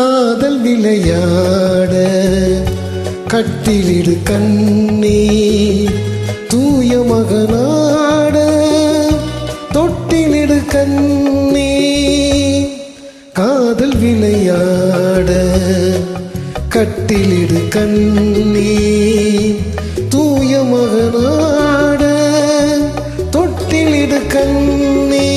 காதல் விளையாட கட்டிலிடு கண்ணே தூய மகனாட தொட்டிலிடு கண்ணே காதல் விளையாட கட்டிலிடு கண்ணே தூய மகனாட தொட்டிலிடு கண்ணே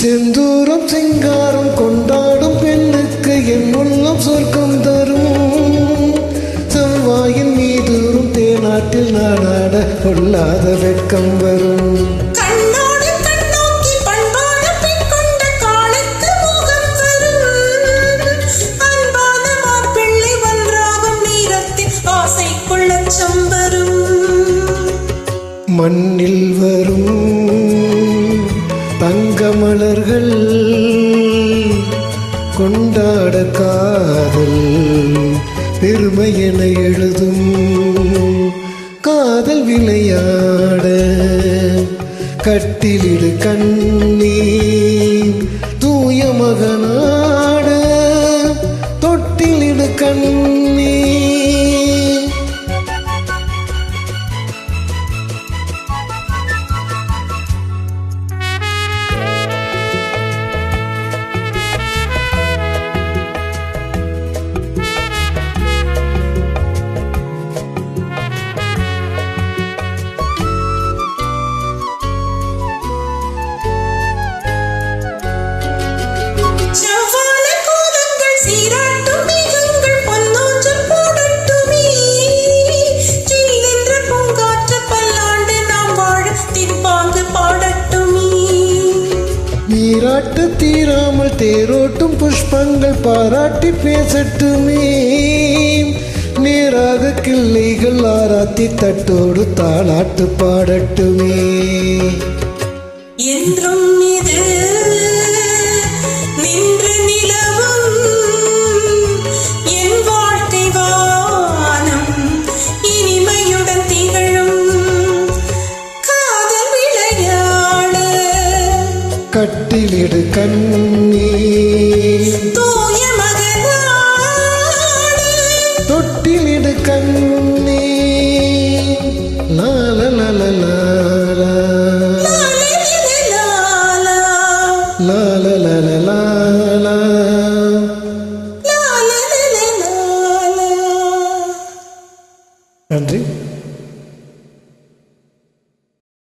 செந்தூரம் சிங்காரம் கொண்டாடும் பெண்ணுக்கு என் உள்ளம் சொர்க்கம் தரும். செவ்வாயின் மீதூரும் தேனாட்டில் நாடாட கொள்ளாத வெட்கம் வரும். மண்ணில் வரும் தங்கமலர்கள் கொண்டாட காதல் பெருமை என எழுதும் காதல் விளையாட கட்டிலிடு கண்ணீர். நீராட்டு தீராமல் தேரோட்டும் புஷ்பங்கள் பாராட்டி பேசட்டுமே. நேராக கிள்ளைகள் ஆராத்தி தட்டோடு தாளாட்டு பாடட்டுமே. என்றும் இது கட்டிலிடு கண்ணீ. தொட்டிலிடு கண்ணீ லால லல. லாலா லால லாலா. நன்றி.